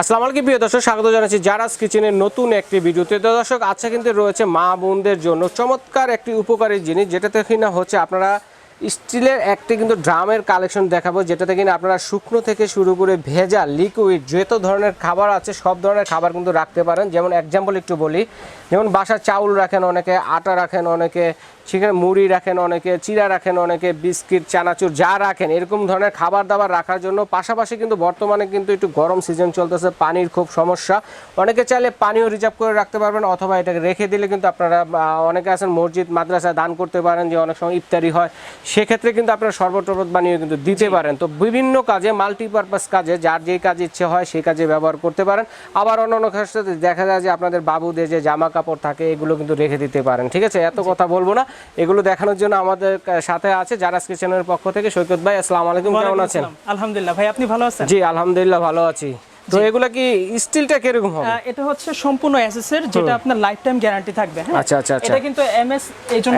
আসসালামু আলাইকুম, প্রিয় দর্শক, স্বাগত জানাচ্ছি জারাস কিচেনের নতুন একটি ভিডিওতে। তো দর্শক আচ্ছা কিন্তু রয়েছে মা বোনদের জন্য চমৎকার একটি উপকারী জিনিস, যেটাতে কিনা হচ্ছে আপনারা স্টিলের একটি কিন্তু ড্রামের কালেকশন দেখাবো, যেটাতে কিনা আপনারা শুকনো থেকে শুরু করে ভেজা লিকুইড যত ধরনের খাবার আছে, সব ধরনের খাবার কিন্তু রাখতে পারেন। যেমন এক্সাম্পল একটু বলি, যেমন বাসার চাউল রাখেন অনেকে, আটা রাখেন অনেকে, সেখানে মুড়ি রাখেন অনেকে চিরা রাখেন অনেকে, বিস্কিট, চানাচুর যা রাখেন, এরকম ধরনের খাবার দাবার রাখার জন্য পাশাপাশি কিন্তু বর্তমানে কিন্তু একটু গরম সিজন চলতেছে, পানির খুব সমস্যা। অনেকে চাইলে পানিও রিজার্ভ করে রাখতে পারবেন, অথবা এটাকে রেখে দিলে কিন্তু আপনারা অনেকে আছেন মসজিদ, মাদ্রাসায় দান করতে পারেন, যে অনেক সময় ইফতারি হয় সেক্ষেত্রে কিন্তু আপনারা শরবত টরবত বানিয়ে কিন্তু দিতে পারেন। তো বিভিন্ন কাজে মাল্টিপারপাস কাজে যার যেই কাজ ইচ্ছে হয় সেই কাজে ব্যবহার করতে পারেন। আবার অন্য অন্য ক্ষেত্রে দেখা যায় যে আপনাদের বাবুদের যে জামা কাপড় থাকে এগুলো কিন্তু রেখে দিতে পারেন। ঠিক আছে? এত কথা বলব না। এগুলো দেখানোর জন্য আমাদের সাথে আছে যারা কিচেনের পক্ষ থেকে সৈকত ভাই। আসসালামু আলাইকুম। কেমন আছেন? আলহামদুলিল্লাহ। ভাই আপনি ভালো আছেন? জি আলহামদুলিল্লাহ ভালো আছি। তো এগুলা কি স্টিলটা কীরকম হবে? এটা হচ্ছে সম্পূর্ণ এসএস এর যেটা আপনার লাইফ টাইম গ্যারান্টি থাকবে হ্যাঁ? আচ্ছা, আচ্ছা, আচ্ছা। এটা কিন্তু এমএস এই জন্য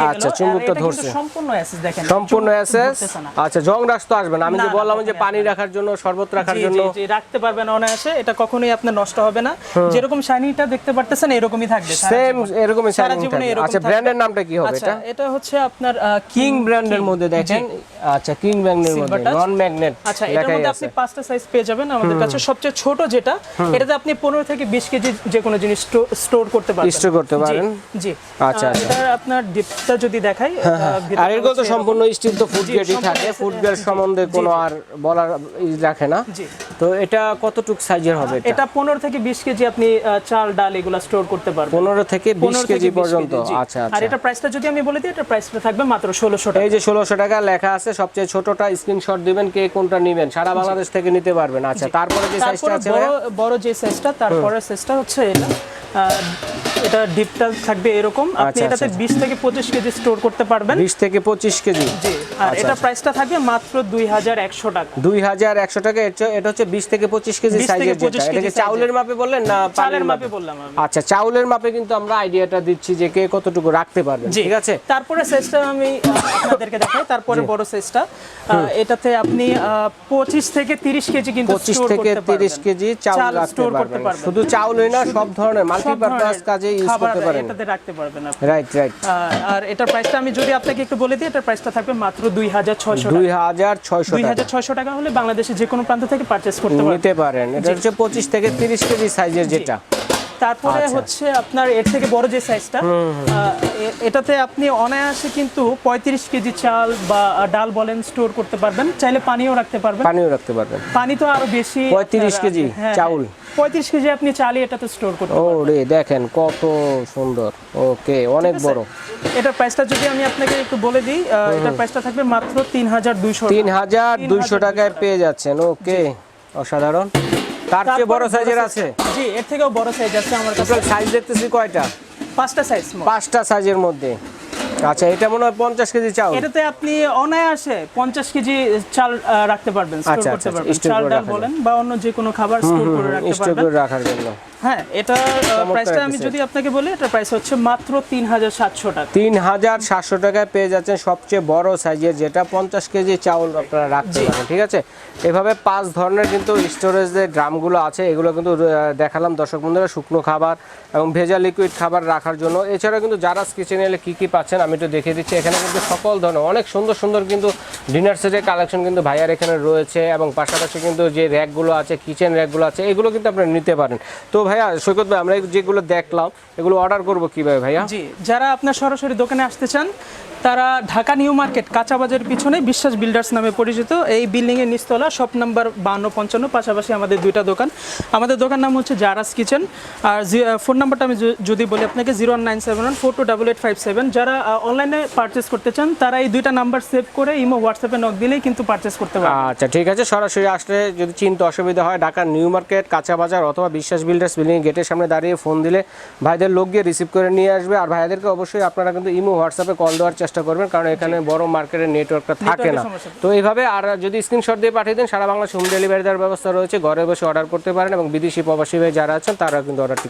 গেল। আচ্ছা, চুম্বকটা ধরছে। সম্পূর্ণ এসএস দেখেন সম্পূর্ণ এসএস আচ্ছা জং আসবে না। আমি যে বললাম যে পানি রাখার জন্য শরবত রাখার জন্য। জি, রাখতে পারবেন অনায়াসে এটা কখনোই আপনার নষ্ট হবে না। যেরকম শাইনিটা দেখতে পারতেছেন এরকমই থাকবে সেম এরকমই শাইনিং আচ্ছা ব্র্যান্ডের নামটা কি হবে আচ্ছা এটা? এটা হচ্ছে আপনার কিং ব্র্যান্ডের মধ্যে দেখেন। আচ্ছা কিং ব্র্যান্ডের মধ্যে নন ম্যাগনেট আচ্ছা এটার মধ্যে আপনি পাঁচটা সাইজ পেয়ে যাবেন আমাদের কাছে। সবচেয়ে ছোট যেটা এটাতে আপনি পনেরো থেকে বিশ কেজি যে কোনো জিনিস স্টোর করতে পারবেন। Store করতে পারেন? জি। আচ্ছা, আচ্ছা। এটার আপনার ডিপটা যদি দেখাই আহ, ভিতরটা আর এগুলো তো সম্পূর্ণ স্টিল তো ফুড গ্রেডই থাকে। ফুড গ্রেড সম্বন্ধে কোনো আর বলার রাখে না। জি। তো এটা কতটুক সাইজের হবে এটা? এটা পনেরো থেকে বিশ কেজি আপনি চাল ডাল এগুলো স্টোর করতে পারবেন। পনেরো থেকে বিশ 15 কেজি পর্যন্ত। আচ্ছা আর আচ্ছা। এটা প্রাইসটা যদি আমি বলে দিই এটা প্রাইসটা থাকবে মাত্র ষোলোশো টাকা। এই যে ষোলোশো টাকা লেখা আছে সবচেয়ে ছোটটা স্ক্রিনশট দিবেন কে কোনটা নেবেন। সারা বাংলাদেশ থেকে নিতে পারবেন। আচ্ছা তারপরে যে সাইজটা আছে বড় বড় যে সাইজটা তারপরে সাইজটা হচ্ছে এটা। আহ, এটা ডিপটা থাকবে এরকম। আপনি আচ্ছা, এটাতে আচ্ছা। বিশ থেকে পঁচিশ কেজি স্টোর করতে পারবেন। বিশ থেকে পঁচিশ কেজি। জি আর আচ্ছা, এটা আচ্ছা। প্রাইসটা থাকবে মাত্র দুই হাজার একশো টাকা। দুই হাজার একশো টাকা এর চেয়ে- এটা হচ্ছে বিশ থেকে পঁচিশ কেজি 20 সাইজের যেটা এটাকে চাউলের মাপে বললেন না চালের মাপে? বললাম আমি। আচ্ছা চাউলের মাপে কিন্তু আমরা আইডিয়াটা দিচ্ছি যে কে কতটুকু রাখতে পারবেন জি ঠিক আছে? তারপরে সাইজটা আমি আপনাদেরকে দেখাই তারপরে বড় সাইজটা এটাতে আপনি পঁচিশ থেকে তিরিশ কেজি কিন্তু পঁচিশ store থেকে করতে তিরিশ পারবেন। কেজি চাউল চাল রাখতে করতে পারবেন। পারবেন। শুধু চাউলই না সব ধরনের মাল্টিপারপাস কাজে ইউজ খাবার করতে পারেন। এটাতে রাখতে পারবেন আপনি। রাইট রাইট আর- এটার প্রাইসটা আমি যদি আপনাকে একটু বলে দিই এটার প্রাইসটা থাকবে মাত্র দুই হাজার ছয়শো দুই হাজার ছয়শো দুই টাকা হাজার ছয়শো টাকা হলে বাংলাদেশের যে কোনো প্রান্ত থেকে পারচেস করতে পারবেন। নিতে পারেন। এটা হচ্ছে পঁচিশ থেকে তিরিশ কেজি সাইজের যেটা। তারপরে আচ্ছা। হচ্ছে আপনার এর থেকে বড় যে সাইজটা এটাতে আপনি অনায়াসে কিন্তু পঁয়ত্রিশ কেজি চাল বা ডাল বলেন স্টোর করতে পারবেন। চাইলে পানিও রাখতে পারবেন। পানিও রাখতে পারবেন। পানি তো আরও বেশি 35 কেজি চাউল। পঁয়ত্রিশ কেজি আপনি চালই এটাতে স্টোর করতে ও রে দেখেন কত সুন্দর। ওকে অনেক বড়। এটার প্রাইসটা যদি আমি আপনাকে একটু বলে দিই এটার প্রাইসটা থাকবে মাত্র তিন হাজার দুইশো তিন হাজার দুইশো টাকায় পেয়ে যাচ্ছেন। ওকে অসাধারণ। তার চেয়ে বড় সাইজের আছে? জি এর থেকেও বড় সাইজ আছে আমার কাছে। সাইজ দেখতেছি কয়টা? পাঁচটা সাইজ পাঁচটা সাইজের মধ্যে। আচ্ছা এটা মনে হয় পঞ্চাশ কেজি চাল এটাতে আপনি অনায়াসে পঞ্চাশ কেজি চাল রাখতে পারবেন স্টোর আচ্ছা, করতে আচ্ছা, পারবেন। চাল ডাল বলেন বা অন্য যে কোনো খাবার স্টোর করে রাখতে স্টোর পারবেন। করে রাখার জন্য। হ্যাঁ এটা প্রাইসটা আমি যদি আপনাকে বলি এটার প্রাইস হচ্ছে মাত্র তিন হাজার সাতশো টাকা। তিন হাজার সাতশো টাকায় পেয়ে যাচ্ছেন সবচেয়ে বড় সাইজের যেটা পঞ্চাশ কেজি চাউল আপনারা রাখতে পারেন ঠিক আছে? এভাবে পাঁচ ধরনের কিন্তু স্টোরেজ যে ড্রামগুলো আছে এগুলো কিন্তু দেখালাম দর্শক বন্ধুরা শুকনো খাবার এবং ভেজা লিকুইড খাবার রাখার জন্য। এছাড়া কিন্তু জারাস কিচেনে এলে কী কী পাচ্ছেন আমি একটু দেখিয়ে দিচ্ছি। এখানে কিন্তু সকল ধরনের অনেক সুন্দর সুন্দর কিন্তু ডিনার সেটের কালেকশন কিন্তু ভাইয়ার এখানে রয়েছে এবং পাশাপাশি কিন্তু যে র্যাকগুলো আছে কিচেন র্যাকগুলো আছে, এগুলো কিন্তু আপনারা নিতে পারেন। তো ভাইয়া, সৈকত ভাই, আমরা যেগুলো দেখলাম, এগুলো অর্ডার করব কীভাবে ভাইয়া? জি, যারা আপনার সরাসরি দোকানে আসতে চান তারা ঢাকা নিউ মার্কেট কাঁচা বাজারের পিছনে বিশ্বাস বিল্ডার্স নামে পরিচিত। এই বিল্ডিং এর নিচতলা শপ নাম্বার বান্ন পঞ্চান্ন, পাশাপাশি আমাদের দুইটা দোকান। আমাদের দোকান নাম হচ্ছে জারাস কিচেন। আর ফোন নাম্বারটা আমি যদি বলি আপনাকে, zero nine seven one, four two double eight five seven. যারা অনলাইনে পারচেস করতে চান, তারা এই দুইটা নাম্বার সেভ করে ইমো হোয়াটসঅ্যাপে নক দিলেই কিন্তু পারচেস করতে পারবেন। আচ্ছা ঠিক আছে। সরাসরি আসলে যদি চিনতে অসুবিধা হয় ঢাকার নিউ মার্কেট, কাঁচা বাজার অথবা বিশ্বাস বিল্ডার্স বিল্ডিং গেটের সামনে দাঁড়িয়ে ফোন দিলে ভাইদের লোক গিয়ে রিসিভ করে নিয়ে আসবে। আর ভাইদেরকে অবশ্যই আপনারা কিন্তু ইমো হোয়াটসঅ্যাপে কল দেওয়ার চেষ্টা করবেন কারণ এখানে বড় মার্কেটের নেটওয়ার্কটা থাকে না। তো এইভাবে আর যদি স্ক্রিনশট দিয়ে পাঠিয়ে দেন সারা বাংলাদেশ হোম ডেলিভারি দেওয়ার ব্যবস্থা রয়েছে। ঘরে বসে অর্ডার করতে পারেন এবং বিদেশি প্রবাসী ভাই যারা আছেন তারা কিন্তু অর্ডারটি